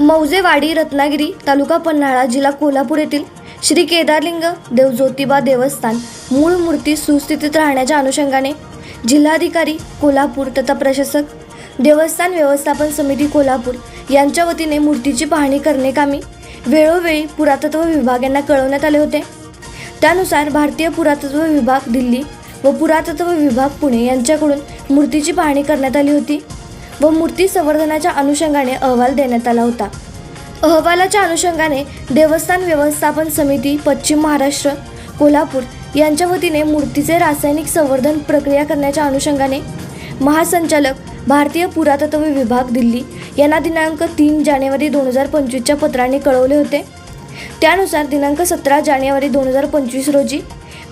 मौजेवाडी रत्नागिरी तालुका पन्हाळा जिल्हा कोल्हापूर येथील श्री केदारलिंग देव ज्योतिबा देवस्थान मूळ मूर्ती सुस्थितीत राहण्याच्या अनुषंगाने जिल्हाधिकारी कोल्हापूर तथा प्रशासक देवस्थान व्यवस्थापन समिती कोल्हापूर यांच्या वतीने मूर्तीची पाहणी करणे कामी वेळोवेळी पुरातत्व विभाग यांना कळवण्यात आले होते. त्यानुसार भारतीय पुरातत्व विभाग दिल्ली व पुरातत्व विभाग पुणे यांच्याकडून मूर्तीची पाहणी करण्यात आली होती. व मूर्ती संवर्धनाच्या अनुषंगाने अहवाल देण्यात आला होता. अहवालाच्या अनुषंगाने देवस्थान व्यवस्थापन समिती पश्चिम महाराष्ट्र कोल्हापूर यांच्या वतीने मूर्तीचे रासायनिक संवर्धन प्रक्रिया करण्याच्या अनुषंगाने महासंचालक भारतीय पुरातत्व विभाग दिल्ली यांना दिनांक तीन जानेवारी दोन हजार पंचवीसच्या पत्राने कळवले होते. त्यानुसार दिनांक सतरा जानेवारी दोन हजार पंचवीस रोजी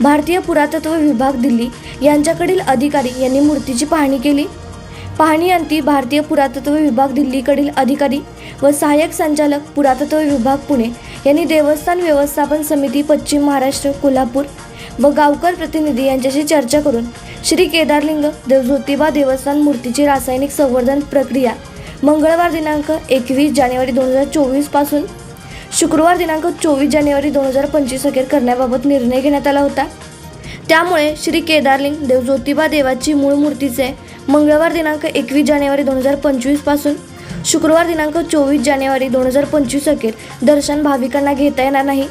भारतीय पुरातत्व विभाग दिल्ली यांच्याकडील अधिकारी यांनी मूर्तीची पाहणी केली. पाहणीअंती भारतीय पुरातत्व विभाग दिल्लीकडील अधिकारी व सहाय्यक संचालक पुरातत्व विभाग पुणे यांनी देवस्थान व्यवस्थापन समिती पश्चिम महाराष्ट्र कोल्हापूर व गावकर प्रतिनिधी यांच्याशी चर्चा करून श्री केदारलिंग देव ज्योतिबा देवस्थान मूर्तीची रासायनिक संवर्धन प्रक्रिया मंगळवार दिनांक एकवीस जानेवारी दोन हजार चोवीसपासून शुक्रवार दिनांक चोवीस जानेवारी दोन हजार पंचवीस अखेर करण्याबाबत निर्णय घेण्यात आला होता. त्यामुळे श्री केदारलिंग देव ज्योतिबा देवाची मूळ मूर्तीचे मंगळवार दिनांक एकवीस जानेवारी दोन हजार पंचवीसपासून शुक्रवार दिनांक चोवीस जानेवारी दोन हजार पंचवीस अखेर दर्शन भाविकांना घेता येणार नाही.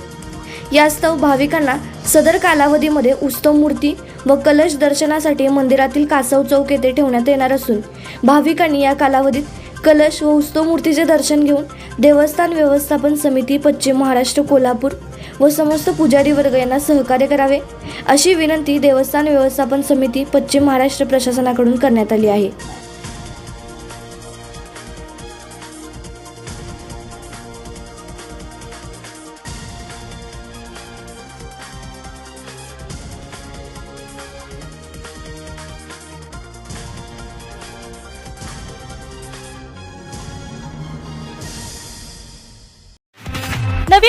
यास्तव भाविकांना सदर कालावधीमध्ये उत्सव मूर्ती व कलश दर्शनासाठी मंदिरातील कासव चौक येथे ठेवण्यात येणार असून भाविकांनी या कालावधीत कलश व उत्सव मूर्तीचे दर्शन घेऊन देवस्थान व्यवस्थापन समिती पश्चिम महाराष्ट्र कोल्हापूर व समस्त पुजारी वर्ग यांना सहकार्य करावे अशी विनंती देवस्थान व्यवस्थापन समिती पश्चिम महाराष्ट्र प्रशासनाकडून करण्यात आली आहे.